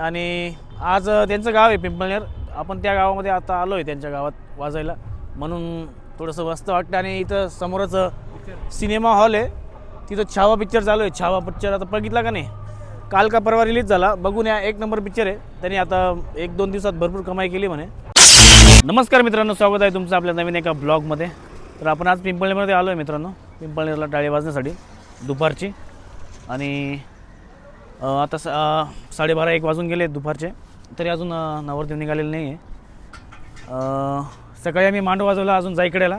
आणि आज त्यांचं गाव आहे पिंपळनेर. आपण त्या गावामध्ये आता आलो आहे त्यांच्या गावात वाजायला. म्हणून थोडंसं मस्त वाटतं आणि इथं समोरच सिनेमा हॉल आहे. तिथं छावा पिक्चर चालू आहे. छावा पिक्चर आता बघितला का नाही? काल का परवा रिलीज झाला. बघून या. एक नंबर पिक्चर आहे. त्यांनी आता एक दोन दिवसात भरपूर कमाई केली म्हणे. नमस्कार मित्रांनो. स्वागत आहे तुमचं आपल्या नवीन एका ब्लॉगमध्ये. तर आपण आज पिंपळनेरमध्ये आलो आहे मित्रांनो. पिंपळनेरला टाळी वाजण्यासाठी दुपारची. आणि आता सा साडेबारा एक वाजून गेले दुपारचे. तरी अजून नवरदेव निघालेले नाही आहे सकाळी आम्ही मांडव वाजवला अजून जायकड्याला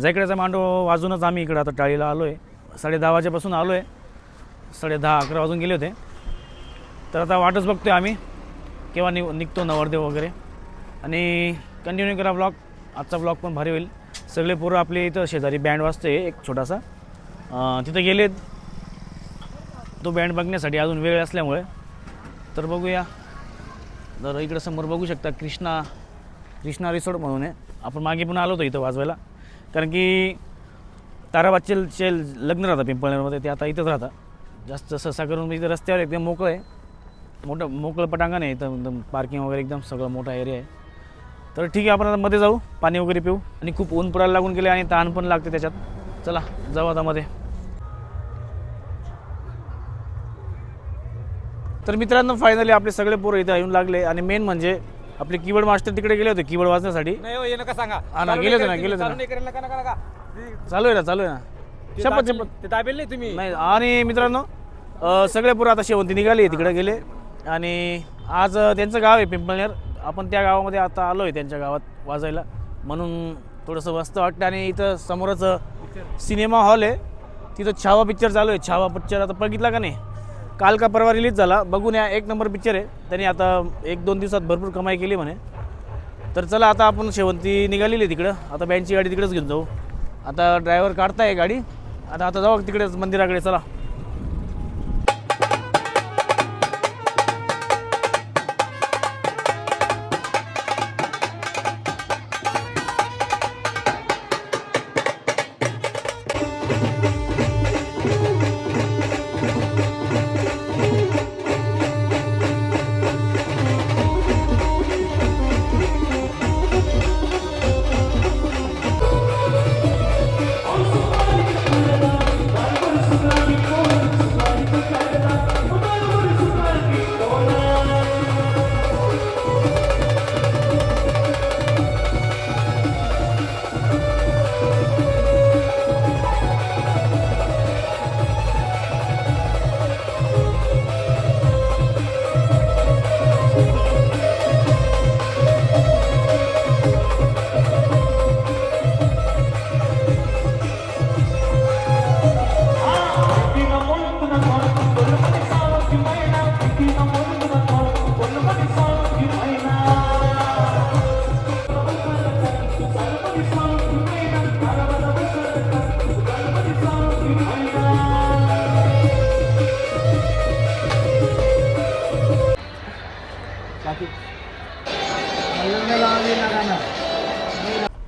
जायकड्याचा मांडव वाजूनच आम्ही इकडं आता टाळीला आलो आहे साडे दहा वाजेपासून आलो आहे साडे दहा अकरा वाजून गेले होते. तर आता वाटच बघतो आहे आम्ही केव्हा नि निघतो नवरदेव वगैरे. आणि कंटिन्यू करा ब्लॉग आजचा ब्लॉग पण भारी होईल. सगळे पोरं आपले इथं शेजारी बँड वाजते एक छोटासा. तिथं गेलेत. तो बँड बघण्यासाठी अजून वेळ असल्यामुळे. तर बघूया. जर इकडं समोर बघू शकता कृष्णा कृष्णा रिसोर्ट म्हणून आहे. आपण मागे पण आलो होतो इथं वाजवायला. कारण की ताराबादचे लग्न राहतं पिंपळनेरमध्ये ते आता इथंच राहतं. जास्त सहसा करून इथं रस्त्यावर एकदम मोकळं आहे. मोठं मोकळं पटांगण आहे इथं एकदम पार्किंग वगैरे एकदम सगळं मोठा एरिया आहे. तर ठीक आहे आपण आता मध्ये जाऊ पाणी वगैरे पिऊ. आणि खूप ऊन पडायला लागून गेले आणि ताण पण लागते त्याच्यात. चला जाऊ आता मध्ये. तर मित्रांनो फायनली आपले सगळे पोरं इथं येऊन लागले. आणि मेन म्हणजे आपले कीबोर्ड मास्टर तिकडे गेले होते कीबोर्ड वाजण्यासाठी नाही हो ये नका सांगा. हा ना, चालू गेले होते नाही ना, गेले होते चालू ना. नाही करेल नका नका नका. ते- चालू आहे ना चालू आहे ना. ते शपथ दाबेल- शपथ. ते दाबेल नाही तुम्ही. नाही आणि मित्रांनो अ, सगळे पोरं आता शेवंती निघाली तिकडे गेले. आणि आज अ, त्यांचं गाव आहे पिंपळनेर. आपण त्या गावामध्ये आता आलो आहे त्यांच्या गावात वाजायला. म्हणून थोडंसं मस्त वाटतं. आणि इथं समोरच सिनेमा हॉल आहे. तिथं छावा पिक्चर चालू आहे. छावा पिक्चर आता बघितला का नाही? काल का परवा रिलीज झाला. बघून या एक नंबर पिक्चर आहे. त्यांनी आता एक दोन दिवसात भरपूर कमाई केली म्हणे. तर चला आता आपण शेवंती निघालेली आहे तिकडं. आता बँडची गाडी तिकडेच घेऊन जाऊ. आता ड्रायव्हर काढताय गाडी. आता आता जाऊ तिकडेच मंदिराकडे चला.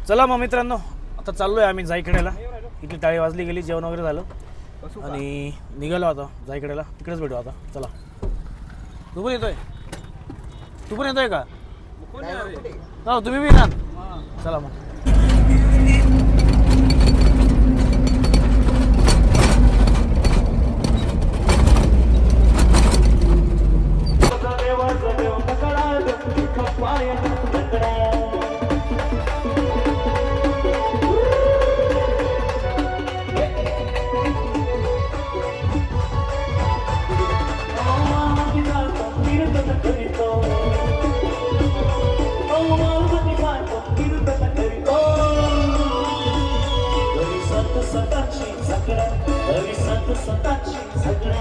चला मग मित्रांनो आता चाललोय आम्ही जायकड्याला इथली टाळी वाजली गेली जेवण वगैरे झालं. आणि निघालो आता जायकड्याला तिकडेच भेटू आता. चला. तू पण येतोय? तू पण येतोय का? हो तुम्ही बी येणार. चला मग. It's a.